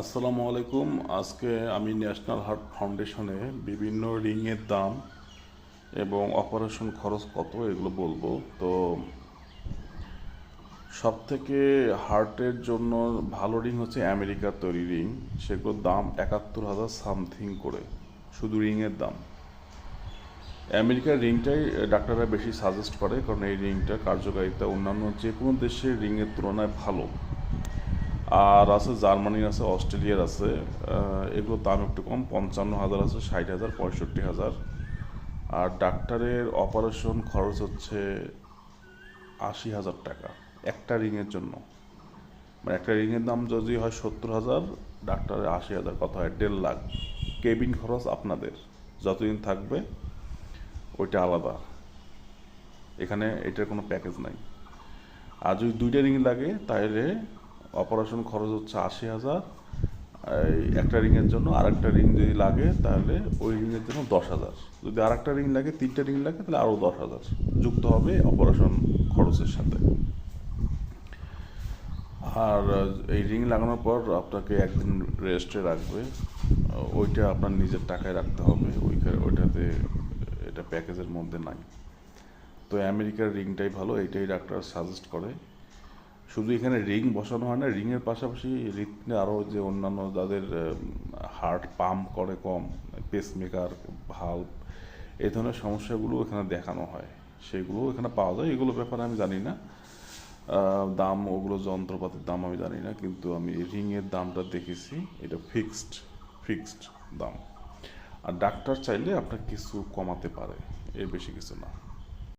আসসালামু আলাইকুম। আজকে আমি ন্যাশনাল হার্ট ফাউন্ডেশনে বিভিন্ন রিংয়ের দাম এবং অপারেশন খরচ কত এগুলো বলব। তো সব থেকে হার্টের জন্য ভালো রিং হচ্ছে আমেরিকার তৈরি রিং। সেগুলোর দাম একাত্তর হাজার সামথিং করে, শুধু রিংয়ের দাম। আমেরিকার রিংটাই ডাক্তাররা বেশি সাজেস্ট করে, কারণ এই রিংটার কার্যকারিতা অন্যান্য যে কোনো দেশের রিংয়ের তুলনায় ভালো। আর আছে জার্মানির আছে অস্ট্রেলিয়ার আছে আহ, এগুলোর দাম একটু কম পঞ্চান্ন হাজার আছে ষাট হাজার পঁয়ষট্টি হাজার। আর ডাক্তারের অপারেশন খরচ হচ্ছে আশি হাজার টাকা একটা রিংয়ের জন্য। মানে একটা রিংয়ের দাম যদি হয় সত্তর হাজার ডাক্তারের আশি হাজার কথা হয় দেড় লাখ। কেবিন খরচ আপনাদের যতদিন থাকবে ওইটা আলাদা। এখানে এটার কোনো প্যাকেজ নাই। আর যদি দুইটা রিং লাগে তাহলে অপারেশন খরচ হচ্ছে আশি হাজার। একটা রিংয়ের জন্য আর একটা রিং যদি লাগে, তাহলে ওই রিংয়ের জন্য দশ হাজার। যদি আর একটা রিং লাগে, তিনটা রিং লাগে, তাহলে আরও দশ হাজার যুক্ত হবে অপারেশন খরচের সাথে। আর এই রিং লাগানোর পর আপনাকে একদিন রেস্টে রাখবে। ওইটা আপনার নিজের টাকায় রাখতে হবে। ওইখানে ওইটাতে, এটা প্যাকেজের মধ্যে নাই। তো আমেরিকার রিংটাই ভালো, এইটাই ডাক্তার সাজেস্ট করে। শুধু এখানে রিং বসানো হয় না, রিংয়ের পাশাপাশি হৃদপিণ্ডে আরও যে অন্যান্য যাদের হার্ট পাম্প করে কম পেসমেকার ভাল্ব এই ধরনের সমস্যাগুলো এখানে দেখানো হয়। সেগুলো এখানে পাওয়া যায়, এগুলো ব্যাপারে আমি জানি না। দাম, ওগুলো যন্ত্রপাতির দাম আমি জানি না, কিন্তু আমি রিংয়ের দামটা দেখেছি, এটা ফিক্সড ফিক্সড দাম। আর ডাক্তার চাইলে আপনার কিছু কমাতে পারে, এর বেশি কিছু না।